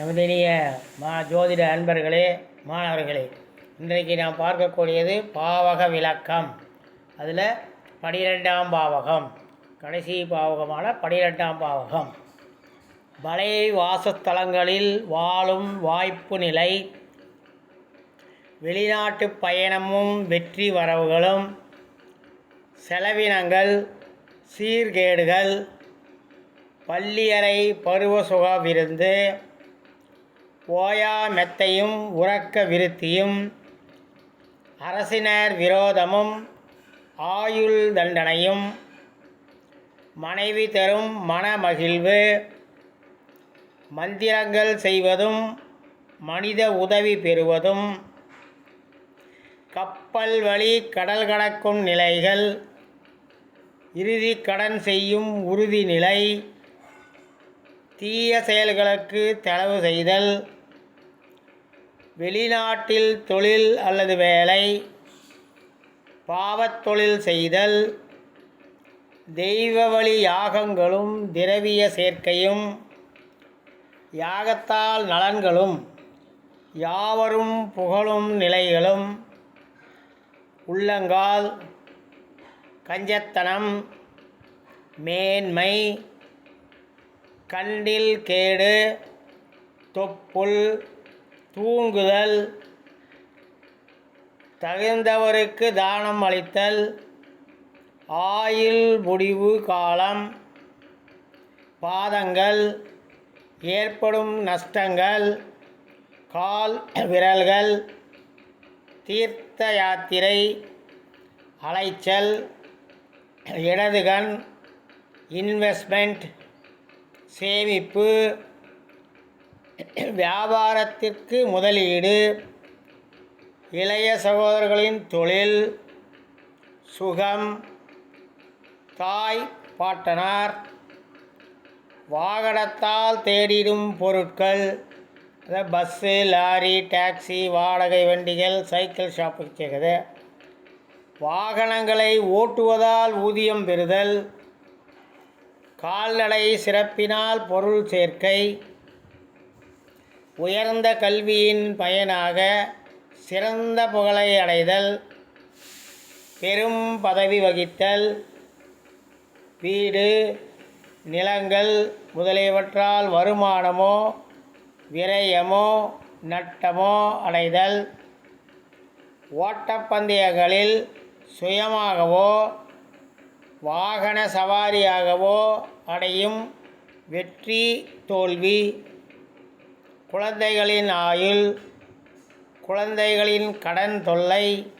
எமதினிய மா ஜோதிட அன்பர்களே மாணவர்களே இன்றைக்கு நாம் பார்க்கக்கூடியது பாவக விளக்கம். அதில் பனிரெண்டாம் பாவகம் கடைசி பாவகமான பனிரெண்டாம் பாவகம். வலை வாசஸ்தலங்களில் வாழும் வாய்ப்பு நிலை வெளிநாட்டு பயணமும் வெற்றி வரவுகளும் செலவினங்கள் சீர்கேடுகள் பள்ளியறை பருவ சுக விருந்து ஓயா மெத்தையும் உறக்க விருத்தியும் அரசினர் விரோதமும் ஆயுள் தண்டனையும் மனைவி தரும் மனமகிழ்வு மந்திரங்கள் செய்வதும் மனித உதவி பெறுவதும் கப்பல் வழி கடல் கடக்கும் நிலைகள் இறுதி கடன் செய்யும் உறுதிநிலை தீய செயல்களுக்கு தளவு செய்தல் வெளிநாட்டில் தொழில் அல்லது வேலை பாவத்தொழில் செய்தல் தெய்வ வழி யாகங்களும் திரவிய சேர்க்கையும் யாகத்தால் நலன்களும் யாவரும் புகழும் நிலைகளும் உள்ளங்கால் கஞ்சத்தனம் மேன்மை கண்டில் கேடு தொப்புள் தூங்குதல் தகுந்தவருக்கு தானம் அளித்தல் ஆயுள் முடிவு காலம் பாதங்கள் ஏற்படும் நஷ்டங்கள் கால் விரல்கள் தீர்த்த யாத்திரை அலைச்சல் இடதுகண் இன்வெஸ்ட்மெண்ட் சேமிப்பு வியாபாரத்திற்கு முதலீடு இளைய சகோதரர்களின் தொழில் சுகம் தாய் பாட்டனார் வாகனத்தால் தேடிடும் பொருட்கள் அதாவது பஸ்ஸு லாரி டாக்ஸி வாடகை வண்டிகள் சைக்கிள் ஷாப்புக்கு கேட்குது வாகனங்களை ஓட்டுவதால் ஊதியம் பெறுதல் கால்நடை சிறப்பினால் பொருள் சேர்க்கை. உயர்ந்த கல்வியின் பயனாக சிறந்த புகழை அடைதல். பெரும் பதவி வகித்தல். வீடு நிலங்கள் முதலியவற்றால் வருமானமோ விரயமோ நட்டமோ அடைதல். ஓட்டப்பந்தயங்களில் சுயமாகவோ வாகன சவாரியாகவோ அடையும் வெற்றி தோல்வி. குழந்தைகளின் ஆயுள் குழந்தைகளின் கடன் தொல்லை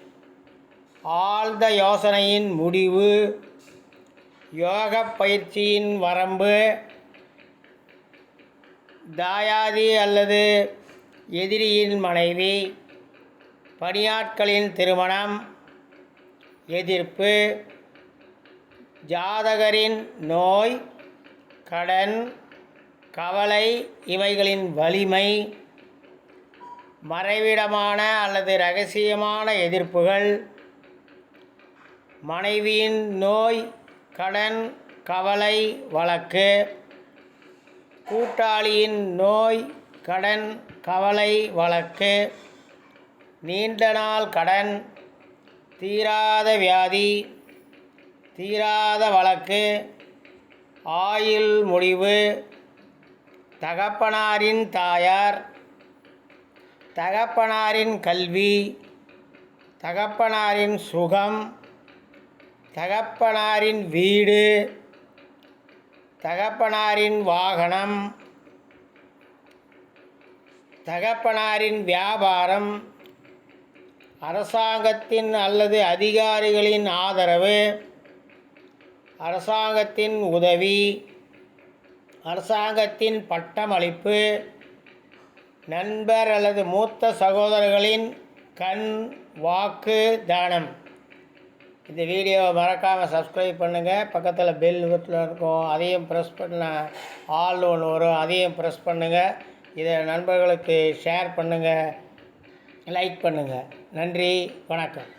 ஆழ்ந்த யோசனையின் முடிவு யோக பயிற்சியின் வரம்பு தாயாதி அல்லது எதிரியின் மனைவி பணியாட்களின் திருமணம் எதிர்ப்பு ஜாதகரின் நோய் கடன் கவலை இவைகளின் வலிமை மறைவிடமான அல்லது ரகசியமான எதிர்ப்புகள் மனைவியின் நோய் கடன் கவலை வழக்கு கூட்டாளியின் நோய் கடன் கவலை வழக்கு நீண்ட நாள் கடன் தீராத வியாதி தீராத வழக்கு ஆயுள் முடிவு தகப்பனாரின் தாயார் தகப்பனாரின் கல்வி தகப்பனாரின் சுகம் தகப்பனாரின் வீடு தகப்பனாரின் வாகனம் தகப்பனாரின் வியாபாரம் அரசாங்கத்தின் அல்லது அதிகாரிகளின் ஆதரவு அரசாங்கத்தின் உதவி அரசாங்கத்தின் பட்டமளிப்பு நண்பர் அல்லது மூத்த சகோதரர்களின் கண் வாக்கு தானம். இந்த வீடியோவை மறக்காமல் சப்ஸ்கிரைப் பண்ணுங்கள் பக்கத்தில் பெல் இருக்கும். அதையும் ப்ரெஸ் பண்ண ஆல் ஒன்று வரும். அதையும் ப்ரெஸ் பண்ணுங்கள் இதை நண்பர்களுக்கு ஷேர் பண்ணுங்கள் லைக் பண்ணுங்கள் நன்றி. வணக்கம்.